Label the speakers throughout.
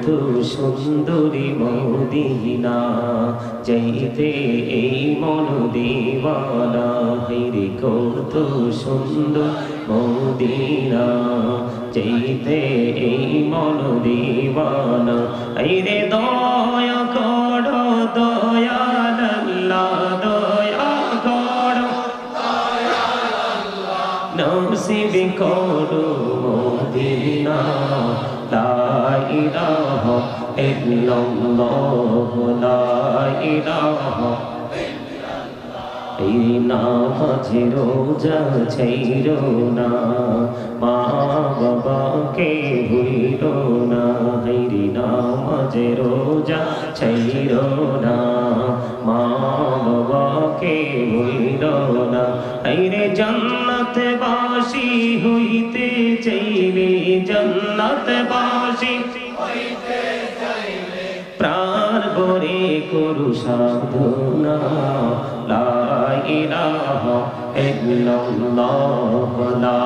Speaker 1: কত সুন্দরী মদিনা, যাইতে এই মন দিওয়ানা হাইরে কত সুন্দর মদিনা, যাইতে এই মন দিওয়ানা হাইরে দয়া করো দয়া নসিব করো মদিনা লা ইলাহা ইল্লাল্লাহ লা ইলাহা এই নামাজে রোজা ছাইর না মা বাবাকে ভুলিল না হাইরি নামাজে রোজা ছাইর না মা বাবাকে ভুলিল না হাইরে জান্নাত বাসি জান্নাত বাসি। প্রাণ ভরে করু সাধনা লা ইলাহা ইল্লাল্লাহ, লা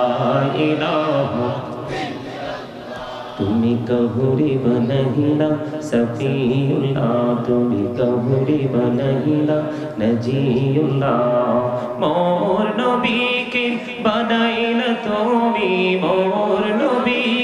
Speaker 1: তুমি কহুরি বনহিলা, সফিউল্লাহ। তুমি কহুরি বনহিলা, নজিউল্লাহ। মোর নবীকে বানাইল তুমি, মোর নবীকে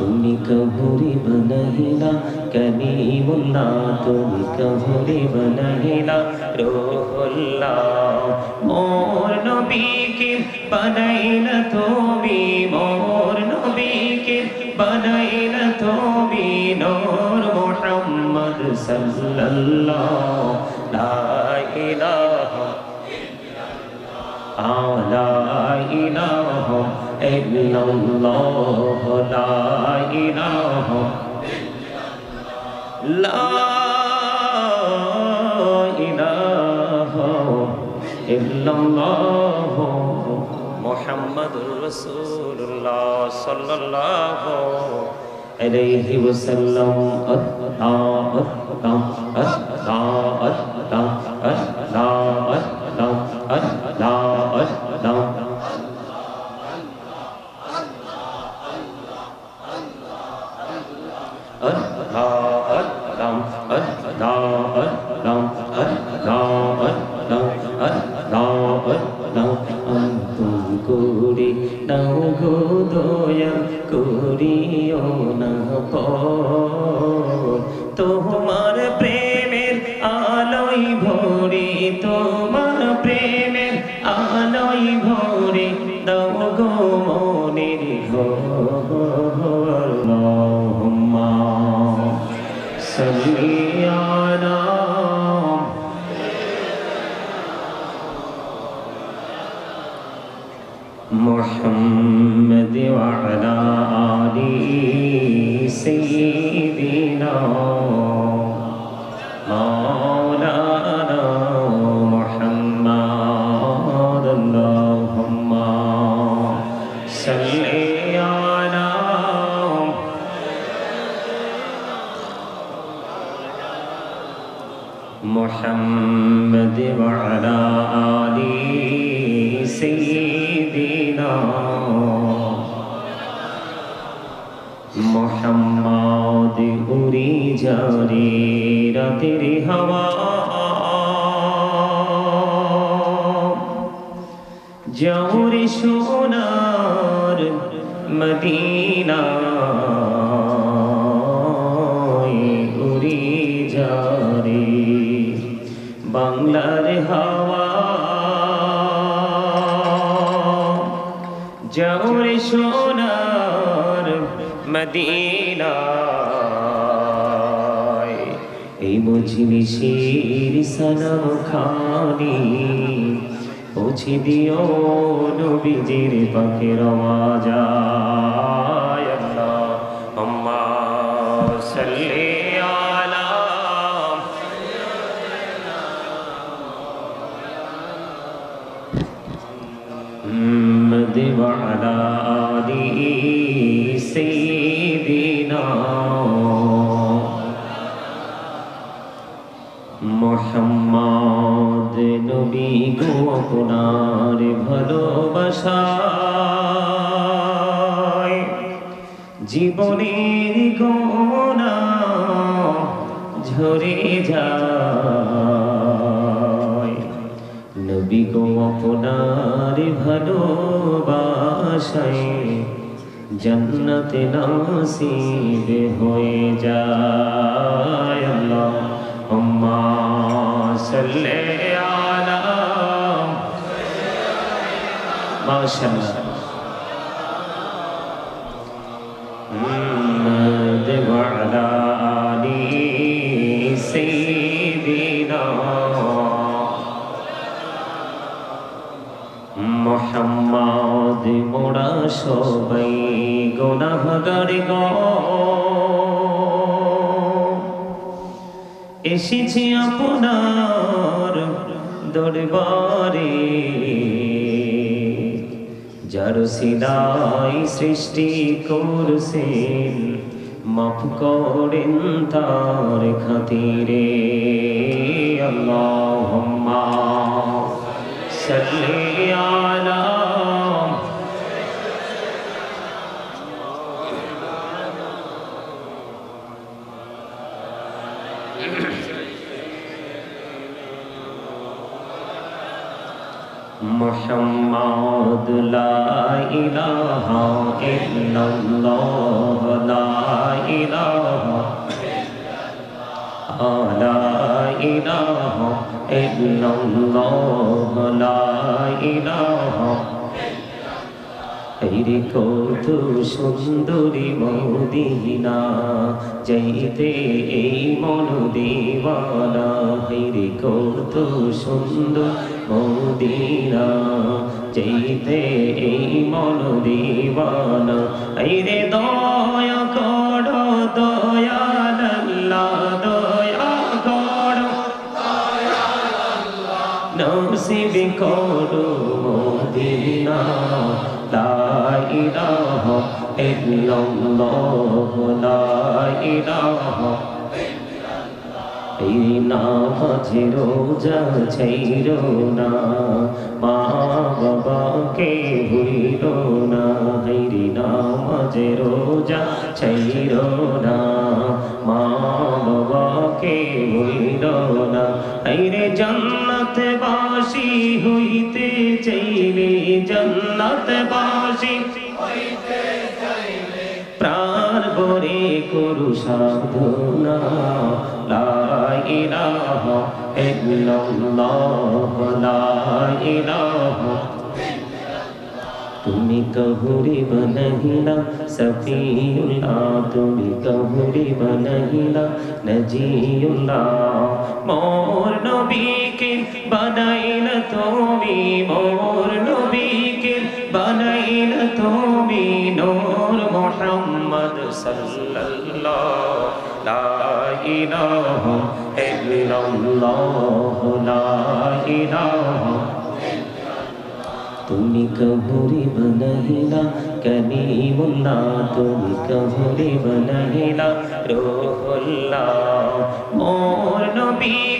Speaker 1: তুমি কহুরি বনহিলা কলিমুল্লাহ তুমি কহুরি বনহিলা। রোহুল্লাহ, মোর নবীকে বনাইল তুমি, মোর নবীকে বনাইল তুমি, নূর মুহাম্মদ সাল্লাল্লাহু লা ইলাহা ইল্লাল্লাহ লা ইলাহা ইল্লাল্লাহ লা ইলাহা লা ইলাহা ইল্লাল্লাহ মুহাম্মাদুর রাসূলুল্লাহ সাল্লাল্লাহু আলাইহি ওয়াসাল্লাম আত্তা আত্তা আত্তা আত্তা আত্তা যারে বাংলার হাওয়া। যাওরে সোনার মদিনা এই মজলিসের সালাম খানি পৌঁছে দিও নবীজির পাখের আওয়াজায় سيدنا মোহাম্মদ নবী গো আপনার ভালোবাসায় জীবনের গোনা ঝরে যায়। নবী গো আপনার ভালোবাসায় জন্নতে নসিব হয়ে যায় আল্লাহুম্মা সাল্লি আলা মাশাআল্লাহ এসেছি আপনার দরবারে। যার সিলাই সৃষ্টি করছেন মাফ করেন তার খাতিরে। আল্লাহুম্মা সাল্লি আলা محمد لا إله إلا الله لا إله لا إله إلا الله لا إله রে কত সুন্দরী মদিনা যাইতে এই মন দিওয়ানা রে কত সুন্দর মদিনা, যাইতে এই মন দিওয়ানা রে দয়া কর দয়া নসিব করো মদিনা, লা ইলাহা ইল্লাল্লাহ, লা ইলাহা এই নামাজে রোজা ছাইরো না। মা বাবাকে ভুলিল না হেরি নামাজে রোজা ছাইরো না। মা বাবাকে ভুলিল না হেরে জান্নাত বাসি হইতে চাইলে জান্নাত বাসি বরে করু সাধনা। লা ইলাহা ইল্লাল্লাহ তুমি কহুরি বনহিলা সফিউল্লাহ। তুমি কহুরি বনহিলা নজিউল্লাহ। মোর নবীকে বানাইল তুমি, মোর নবীকে বানাইল তুমি নূর মুহাম্মদ সাল্লাল্লাহ লা ইলাহা ইল্লাল্লাহ লা ইলাহা তুমি কহুরি বনহিলা কলিমুল্লাহ, তুমি কহুরি বনহিলা রোহুল্লাহ, মোর নবীকে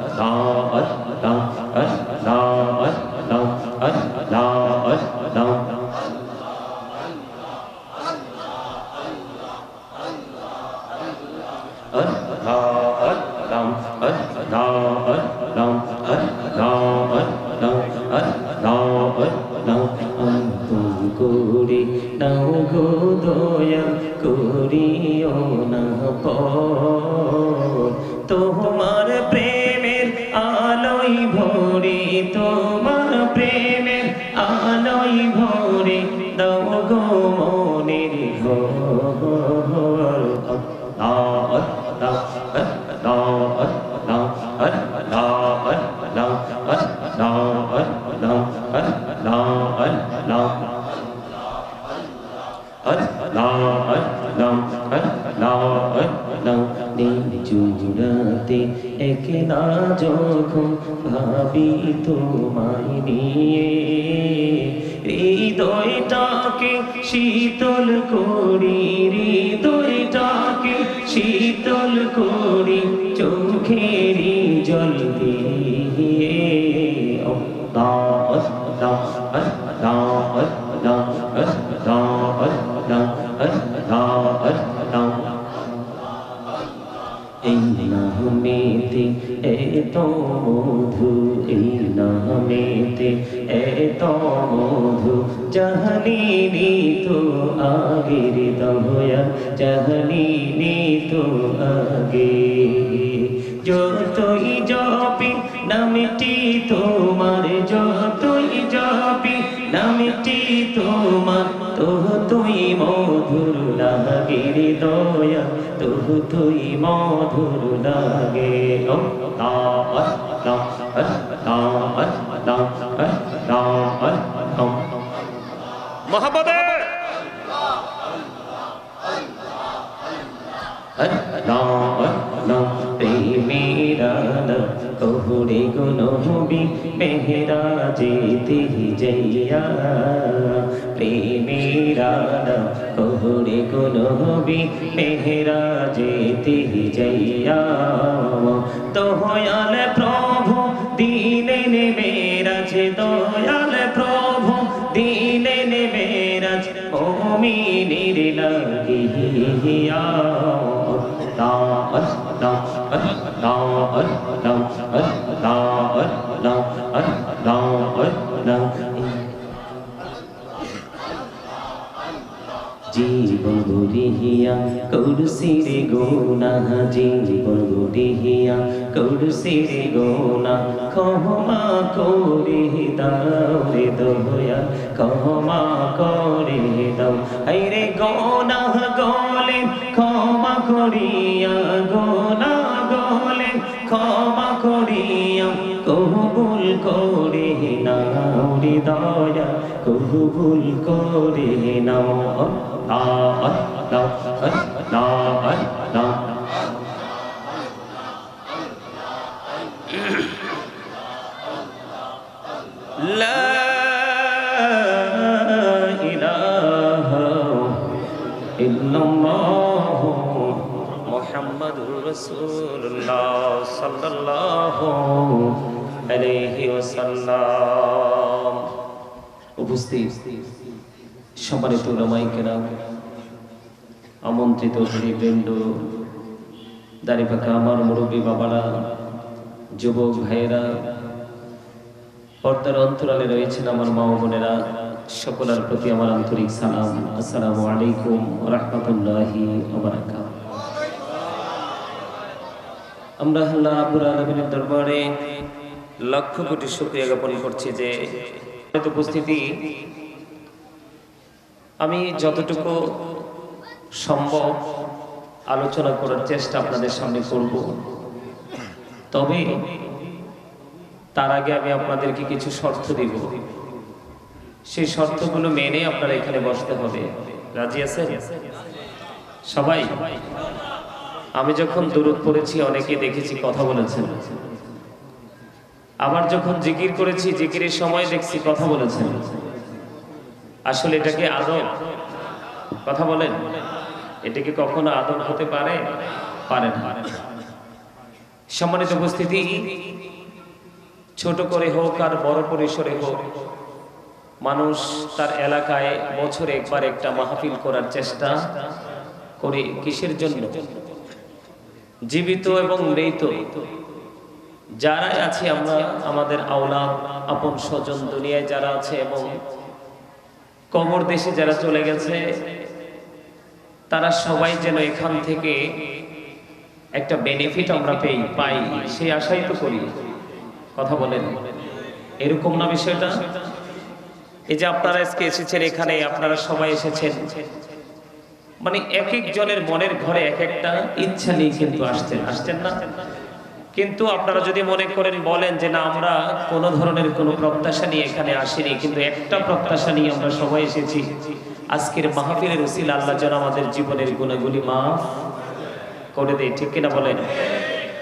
Speaker 1: জুড়াতে একলা যখন ভাবি তোমায় নিয়ে হৃদয়টাকে শীতল করি হৃদয়টাকে শীতল করি, চোখেরই জল দিয়ে। আল্লাহ জাহানিনি তো আগে। যতই জপি, নামটি তোমার, যতই জপি, নামটি তোমার তো তুই মধুর লাগে রে দয়া তো তুই মধুর লাগে ও তা যেতে জইয়া প্রেমেরা কহুরে গুনবি মেহরা যেতে জইয়া দয়াল প্রভু দিলেন মেরাজ দয়াল প্রভু দিলেন মেরাজ মুমিনের লাগিয়া আল্লাহ আল্লাহ গরিহিয়া, কৌরসিরে গোনা জীবন গরিহিয়া কৌরসিরে গোনা ক্ষমা করে দাও রে দয়া ক্ষমা করে দাও। আইরে গোনা গলে, ক্ষমা করিয়া, গোনা গলে, ক্ষমা করিয়া কবুল করে নাও রে দয়া কবুল করে নাও। দাও না না লা رسول الله صلى الله عليه وسلم উপস্থিত সম্মানিত রামাই কেরাম আমন্ত্রিত বৃন্দ দাড়ি পাকা আমার মুরব্বী বাবারা, যুবক ভাইয়েরা, পর্দার অন্তরালে রয়েছেন আমার মা বোনেরা, সকলের প্রতি আমার আন্তরিক সালাম। আসসালামু আলাইকুম রহমতুল্লাহি আমরা আল্লাহ রাব্বুল আলামিনের দরবারে লক্ষ কোটি শুকরিয়া জ্ঞাপন করছি যে, উপস্থিতি আমি যতটুকু সম্ভব আলোচনা করার চেষ্টা আপনাদের সামনে করব। তবে তার আগে আমি আপনাদেরকে কিছু শর্ত দিব। সেই শর্তগুলো মেনে আপনারা এখানে বসতে হবে। রাজি আছেন? সবাই? আমি যখন দূরত পড়েছি, অনেকে দেখেছি, কথা বলেছেন। আবার যখন জিকির করেছি, জিকিরের সময় দেখছি, কথা বলেছেন। আসলে এটাকে আদব। কথা বলেন। এটা কি কখনো আদর হতে পারে? পারে না। সম্মানিত উপস্থিতি, ছোট করে হোক আর বড় পরিসরে হোক, মানুষ তার এলাকায় বছরে একবার একটা মাহফিল করার চেষ্টা করে কিসের জন্য? জীবিত এবং মৃত। যারাই আছি আমরা, আমাদের আওলাদ, আপন স্বজন, দুনিয়ায় যারা আছে এবং কবর দেশে যারা চলে গেছে তারা সবাই যেন এখান থেকে একটা বেনিফিট আমরা পেই পাই, সেই আশাই তো করি। কথা বলেন। এরকম না বিষয়টা? এই যে আপনারা আজকে এসেছেন এখানে, আপনারা সবাই এসেছেন। মানে এক একজনের মনের ঘরে এক একটা ইচ্ছা নিয়ে কিন্তু আসছেন আসছেন না? কিন্তু আপনারা যদি মনে করেন, বলেন যে না, আমরা কোনো ধরনের কোনো প্রত্যাশা নিয়ে এখানে আসিনি, কিন্তু একটা প্রত্যাশা নিয়ে আমরা সবাই এসেছি। আজকের মাহফিলের উসিল আল্লাহ যেন আমাদের জীবনের গুণাগুলি মাফ করে দেয়, ঠিক কিনা বলেন?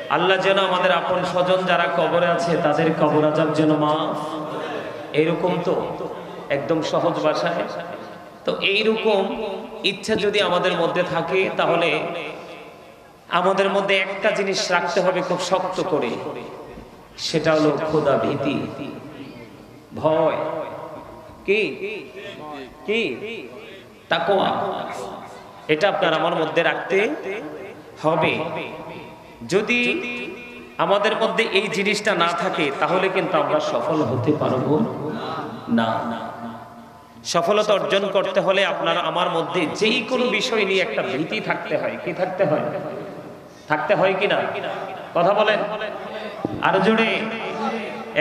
Speaker 1: আল্লাহ যেন আমাদের আপন স্বজন যারা কবরে আছে, তাদের কবর আজাব যেন মাফ। এরকম তো একদম সহজ ভাষায়। তো এইরকম ইচ্ছা যদি আমাদের মধ্যে থাকে, তাহলে আমাদের মধ্যে একটা জিনিস রাখতে হবে খুব শক্ত করে। সেটা হলো খোদা ভীতি। ভয়। কি? কি? তাকোয়া এটা আপনার আমার মধ্যে রাখতে হবে। যদি আমাদের মধ্যে এই জিনিসটা না থাকে, তাহলে কিন্তু আমরা সফল হতে পারব না। সফলতা অর্জন করতে হলে আপনার আমার মধ্যে যেই কোনো বিষয় নিয়ে একটা ভীতি থাকতে হয়। কি থাকতে হয়? থাকতে হয় কি না কথা বলেন। আর জোরে।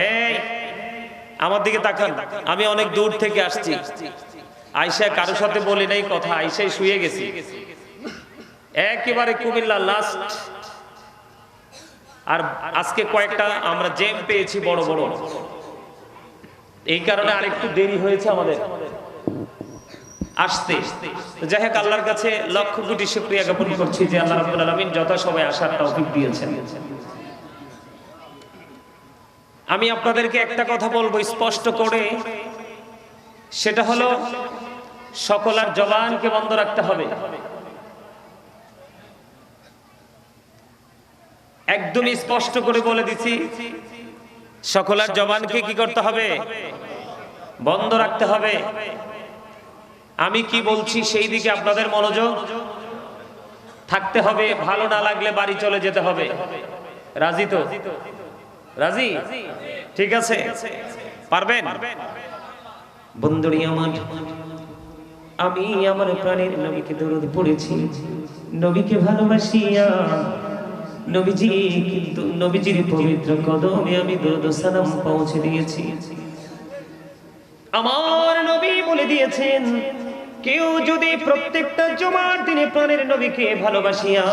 Speaker 1: এই, আমার দিকে তাকান। আমি অনেক দূর থেকে আসছি। আয়সা কারোর সাথে বলি নাই কথা আয়সায় শুয়ে গেছি। একেবারে কুমিল্লা লাস্ট আর আজকে কয়েকটা আমরা জেম পেয়েছি বড় বড়। এই কারণে আরেকটু দেরি হয়েছে আমাদের। আসতে। যাই হোক, আল্লাহর কাছে লক্ষ কোটি শুক্রিয়া জ্ঞাপন করছি যে আল্লাহ রাব্বুল আলামিন যথা আসার তৌফিক দিয়েছেন। আমি আপনাদেরকে একটা কথা বলব স্পষ্ট করে। সেটা হলো সকলার জবানকে বন্ধ রাখতে হবে। একদমই স্পষ্ট করে বলে দিছি সকলার জবানকে কি করতে হবে? বন্ধ রাখতে হবে। আমি কি বলছি সেই দিকে আপনাদের মনোযোগ? থাকতে হবে, ভালো না লাগলে বাড়ি চলে যেতে হবে। রাজি তো? রাজি? ঠিক আছে। পারবেন? বন্ধুরি আমার আমি আমার প্রাণের নবীকে দরদ পড়েছি। নবীকে ভালোবাসিয়া নবীজি, কিন্তু নবীজির পবিত্র কদমে আমি দরুদ সালাম পৌঁছে দিয়েছি। আমার নবী বলে দিয়েছেন, কেউ যদি প্রত্যেকটা জমার দিনে প্রাণের নবীকে ভালোবাসিয়া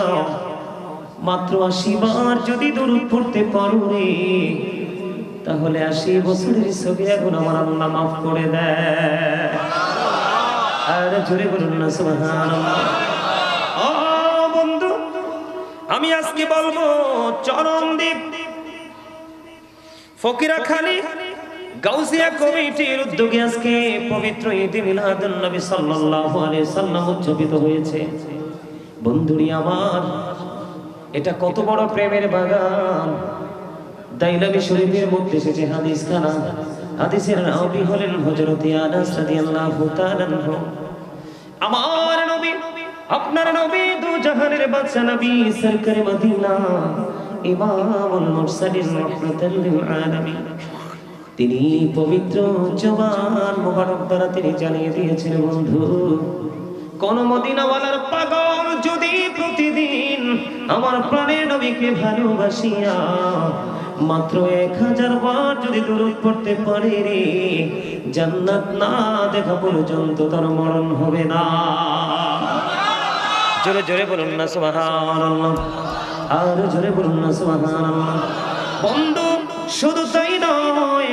Speaker 1: মাত্র আশি বার যদি দরুদ পড়তে পারো রে, তাহলে আশি বছরের ছবি এখন আমার আল্লাহ মাফ করে দেয়। আর জোরে বন্ধু, আমি আজকে বলব চরমদ্বীপ ফকিরা খালি গাউসিয়া কমিটির উদ্যোগে আজকে পবিত্র ঈদ মিলাদুন নবী সাল্লাল্লাহু আলাইহি সাল্লাম উদযাপিত হয়েছে। বন্ধুরি আমার, এটা কত বড় প্রেমের বাগান। দাইলামি শরীফের মধ্যে এসেছে হাদিস খানা হাদিসের রাবি হলেন হযরত আনাস রাদিয়াল্লাহু তাআলা আমার নবী, আপনার নবী দু জাহানের বাদশা নবী সরকারে মদিনা, ইমামুল মুরসালিন রাহমাতাল লিল আলামিন। তিনি পবিত্র জবান মোবারক দ্বারা তিনি জানিয়ে দিয়েছেন, বন্ধু, কোন মদিনাওয়ালার পাগল যদি প্রতিদিন আমার প্রাণের নবীকে ভালোবাসিয়া মাত্র এক হাজার বার যদি দূরত পড়তে পারে রে, জান্নাত না দেখা পর্যন্ত তার মরণ হবে না। জোরে জোরে বলুন না, সুবহানাল্লাহ। আর জোরে বলুন না, সুবহানাল্লাহ। বন্ধু, শুধু তাই নয়,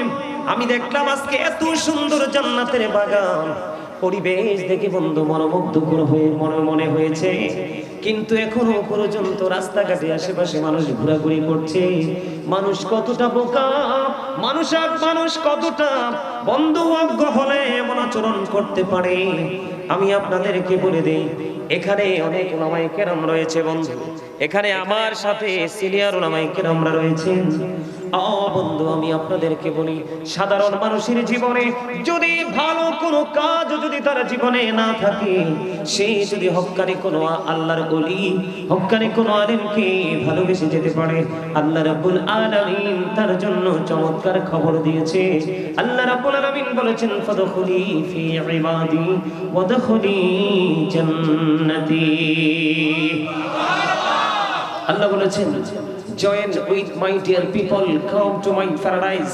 Speaker 1: আমি দেখলাম আজকে এত সুন্দর জান্নাতের বাগান। পরিবেশ দেখে বন্ধু মনোমুগ্ধকর হয়ে মনে মনে হয়েছে। কিন্তু এখনও পর্যন্ত রাস্তাঘাটে আশেপাশে মানুষ ঘোরাঘুরি করছে। মানুষ কতটা বোকা, মানুষ আর মানুষ কতটা বন্ধু অজ্ঞ হলে এমন আচরণ করতে পারে? আমি আপনাদেরকে বলে দেই, এখানে অনেক ওলামাই কেরাম রয়েছে বন্ধু। এখানে আমার সাথে সিনিয়র ওলামাই কেরামরা রয়েছেন। বন্ধু, আমি আপনাদেরকে বলি, সাধারণ মানুষের জীবনে যদি ভালো কোনো কাজ যদি তার জীবনে না থাকে, সে যদি হক্কানি কোনো আল্লাহর অলি হক্কানি কোনো আলেমকে ভালোবেসে যেতে পারে, আল্লাহ রাব্বুল আলামিন তার জন্য চমৎকার খবর দিয়েছে। আল্লাহ রাব্বুল আলামিন বলেছেন, ফাদখুলি ফি ইবাদি ওয়াদখুলি জান্নাতি। আল্লাহ বলেছেন join with my dear people come to my paradise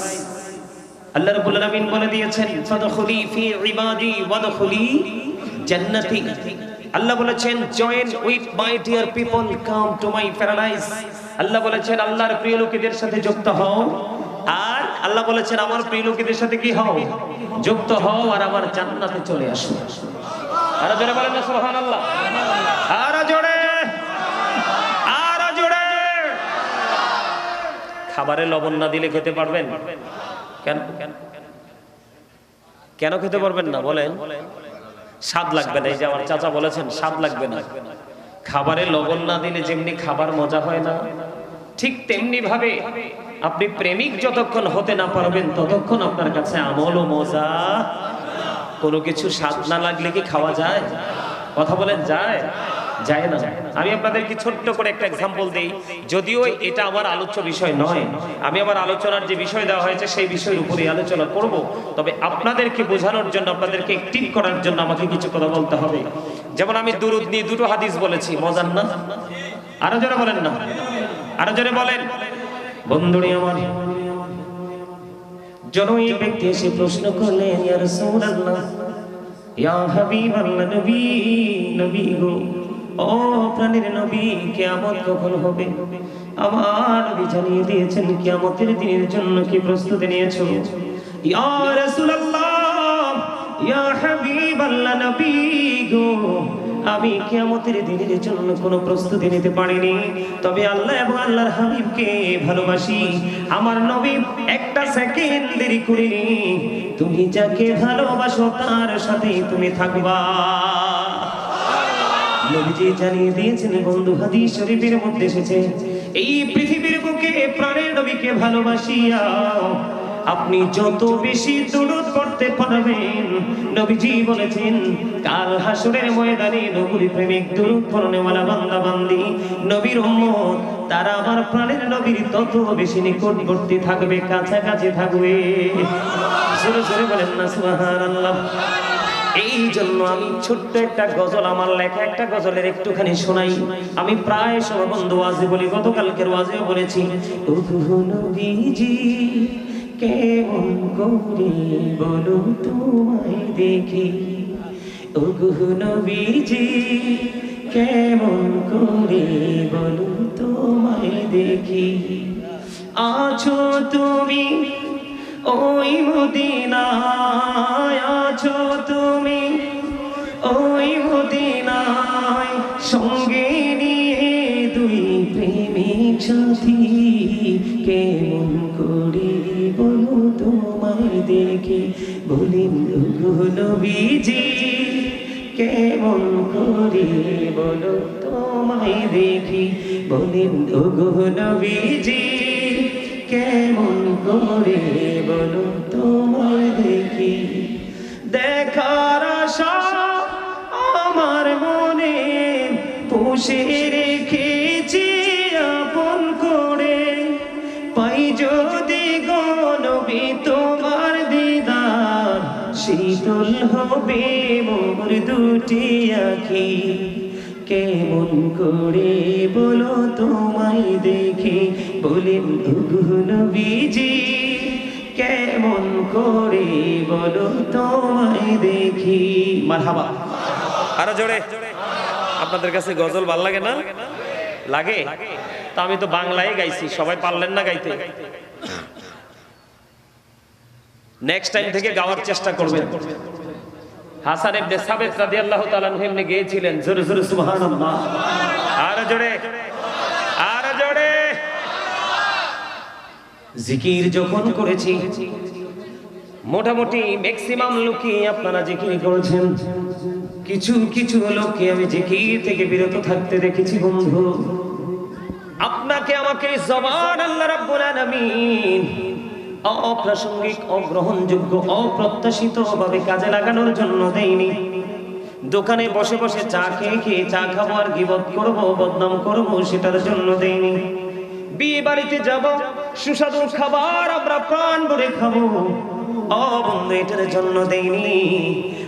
Speaker 1: Allah রাব্বুল আলামিন বলে দিয়েছেন, ফাদখুলি ফি ইবাদি ওয়াদখুলি জান্নাতি। আল্লাহ বলেছেন join with my dear people come to my paradise Allah বলেছেন, আল্লাহর প্রিয় লোকেদের সাথে যুক্ত হও। আর আল্লাহ বলেছেন, আমার প্রিয় লোকেদের সাথে কি হও? যুক্ত হও আর আমার জান্নাতে চলে আসো। আরও জোরে বলেন সুবহানাল্লাহ। আরও জোরে খাবারে লবণ না দিলে খেতে পারবেন? কেন? কেন খেতে পারবেন না? বলেন। স্বাদ লাগবে না। এই যে আমার চাচা বলেছেন, স্বাদ লাগবে না। খাবারে লবণ না দিলে যেমনি খাবার মজা হয় না, ঠিক তেমনি ভাবে আপনি প্রেমিক যতক্ষণ হতে না পারবেন, ততক্ষণ আপনার কাছে আমল ও মজা। কোনো কিছু স্বাদ না লাগলে কি খাওয়া যায়? কথা বলেন, যায়? যায় না। আমি আপনাদেরকে ছোট্ট করে একটা এক্সাম্পল দেই। যদিও এটা আমার আলোচ্য বিষয় নয়, আমি আমার আলোচনার যে বিষয় দেওয়া হয়েছে সেই বিষয়ের উপরে আলোচনা করব। তবে আপনাদেরকে বোঝানোর জন্য, আপনাদেরকে একটিভ করার জন্য আমাকে কিছু কথা বলতে হবে। যেমন আমি দুরুদ নিয়ে দুটো হাদিস বলেছি, মজার না? আরও জোরে বলেন না। আরও জোরে বলেন। বন্ধুরি আমার জনই ব্যক্তি এসে প্রশ্ন করলেন, ইয়া রাসূলুল্লাহ, ইয়া হাবিবাল্লাহ, নবী নবী গো। ও প্রাণের নবী কিয়ামত কখন হবে? আমার নবী জানিয়ে দিয়েছেন কিয়ামতের দিনের জন্য কি প্রস্তুতি নিয়েছো? ইয়া রাসূলুল্লাহ, ইয়া হাবিবাল্লাহ নবী গো, আমি কিয়ামতের দিনের জন্য কোনো প্রস্তুতি নিতে পারিনি। তবে আল্লাহ এবং আল্লাহর হাবিবকে ভালোবাসি। আমার নবী একটা সেকেন্ড দেরি করিনি। তুমি যাকে ভালোবাসো তার সাথে তুমি থাকবা। নবীজি জানিয়ে দিয়েছেন, বন্ধু, হাদিস শরীফের মধ্যে এসেছে, এই পৃথিবীর বুকে প্রাণের নবীকে ভালোবাসিয়া আপনি যত বেশি দূরত করতে পারবেন, নবীজি বলেছেন, কাল হাসরের ময়দানে নবীর প্রেমিক দূরত পড়নেওয়ালা বান্দা বান্দি, নবীর উম্মত, তারা আমার প্রাণের নবীর তত বেশি নিকটবর্তী থাকবে, কাছাকাছি থাকবে। জোরে জোরে বলেন না, সুবহানাল্লাহ। এই জন্য আমি ছোট্ট একটা গজল আমার লেখা, একটা গজলের একটুখানি শোনাই। আমি প্রায় সময় বন্ধু বলি, গতকালকের ওয়াজেও বলেছি দেখি? কেমন করে বলো তোমায় দেখি? আছো তুমি ওই মদিনায় আছো তুমি। ওই মদিনায় সঙ্গে নিয়ে দুই প্রেমিক সাথী। কেমন করে বলো তোমায় দেখে? বলেন নবীজি কেমন করে বলো তোমায় দেখি? বলেন নবীজি কেমন করে বলো তোমায় দেখি? দেখার আশা আমার মনে, পুষে রেখেছি আপন করে। পাই যদি গনবি তোমার দিদার, শীতল হবে মোর দুটি আখি। কেমন করে বলো তোমায় দেখে? বলেন নবীজি কেমন করে বলো তোমায় দেখি? মারহাবা।
Speaker 2: আরও জোরে। আপনাদের কাছে গজল ভালো লাগে না?
Speaker 1: লাগে? তা আমি তো বাংলায় গাইছি সবাই পারলেন না গাইতে। নেক্সট টাইম থেকে গাওয়ার চেষ্টা করবেন। হাসান ইবনে সাবিত রাদিয়াল্লাহু তাআলা এমনি গেয়েছিলেন জোরে জোরে সুবহানাল্লাহ।
Speaker 2: আরও জোরে আরও জোরে।
Speaker 1: জিকির যখন করেছি মোটামুটি ম্যাক্সিমাম লোকই আপনারা জিকির করেছেন। কিছু কিছু লোককে আমি জিকির থেকে বিরত থাকতে দেখেছি বন্ধু। আপনাকে আমাকে জবান আল্লাহ রাব্বুল আলামিন অপ্রাসঙ্গিক, অগ্রহণযোগ্য, অপ্রত্যাশিত ভাবে কাজে লাগানোর জন্য দেয়নি দোকানে বসে বসে চা খেয়ে খেয়ে চা খাব আর গিবত করব, বদনাম করব সেটার জন্য দেয়নি বিয়ে বাড়িতে যাব, সুস্বাদু খাবার আমরা প্রাণ ভরে খাব। ও বন্ধু, এটার জন্য দেয়নি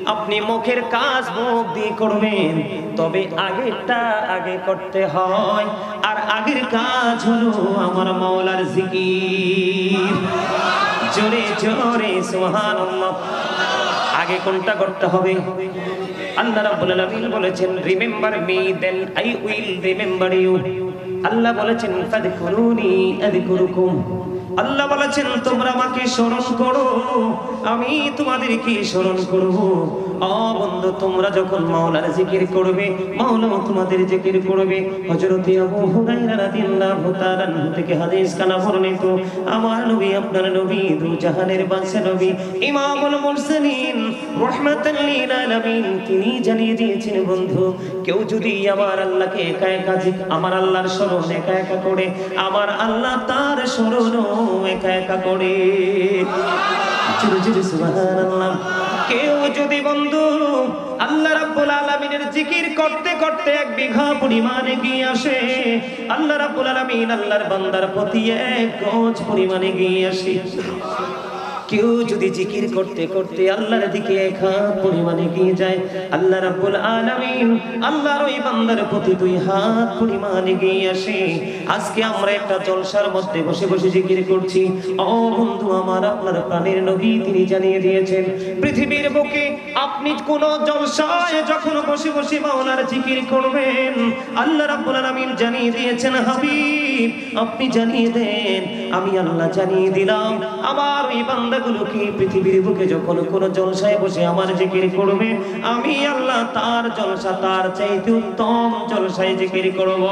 Speaker 1: আপনি মুখের কাজ মুখ দিয়ে করবেন, তবে আগেরটা আগে করতে হয়। আর আগের কাজ হলো আমার মাওলার জিকির। জোরে জোরে, সুবহানাল্লাহ। আগে কোনটা করতে হবে? আল্লাহ রাব্বুল আলামিন বলেছেন remember me then I will remember you Allah বলেছেন ফাদকুরুনি আযকুরুকুম। আল্লাহ বলেছেন, তোমরা আমাকে স্মরণ করো, আমি তোমাদেরকে স্মরণ করব। তোমাদের তিনি জানিয়ে দিয়েছেন, বন্ধু, কেউ যদি আমার আল্লাহকে একা একা আমার আল্লাহর স্মরণ একা একা করে, আমার আল্লাহ তার স্মরণও একা একা করে কেউ যদি বন্ধু আল্লাহ রাব্বুল আলামিনের জিকির করতে করতে এক বিঘা পরিমাণে গিয়ে আসে আল্লাহ রাব্বুল আলামিন আল্লাহর বান্দার প্রতি এক গজ পরিমাণে গিয়ে আসে। কেউ যদি জিকির করতে করতে আল্লাহর দিকে হাত পরিমাণে গিয়ে যায়, আল্লাহ রাব্বুল আলামিন আল্লাহর ওই বান্দার প্রতি দুই হাত পরিমাণে গিয়ে আসে। আজকে আমরা একটা জলসার মধ্যে বসে বসে জিকির করছি। ও বন্ধু আমার, আপনার প্রাণের নবী তিনি জানিয়ে দিয়েছেন, পৃথিবীর বুকে আপনি কোন জলসায় যখন বসে বসে মাওলার জিকির করবেন, আল্লাহ রাব্বুল আলামিন জানিয়ে দিয়েছেন, হাবিব, আপনি জানিয়ে দেন, আমি আল্লাহ জানিয়ে দিলাম, আমার ওই বান্দাগুলোকে পৃথিবীর বুকে যখন কোন জলসায় বসে আমার জিকির করবে? আমি আল্লাহ তার জলসা তার চাইতে উত্তম জলসায় জিকির করব।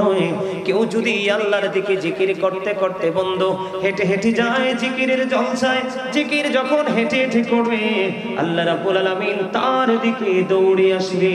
Speaker 1: নয়, কেউ যদি আল্লাহর দিকে জিকির করতে করতে বন্ধ, হেঁটে হেঁটে যায় জিকিরের জলসায়, জিকির যখন হেঁটে হেঁটে করবে, আল্লাহ রাব্বুল আলামিন তার দিকে দৌড়ে আসবে।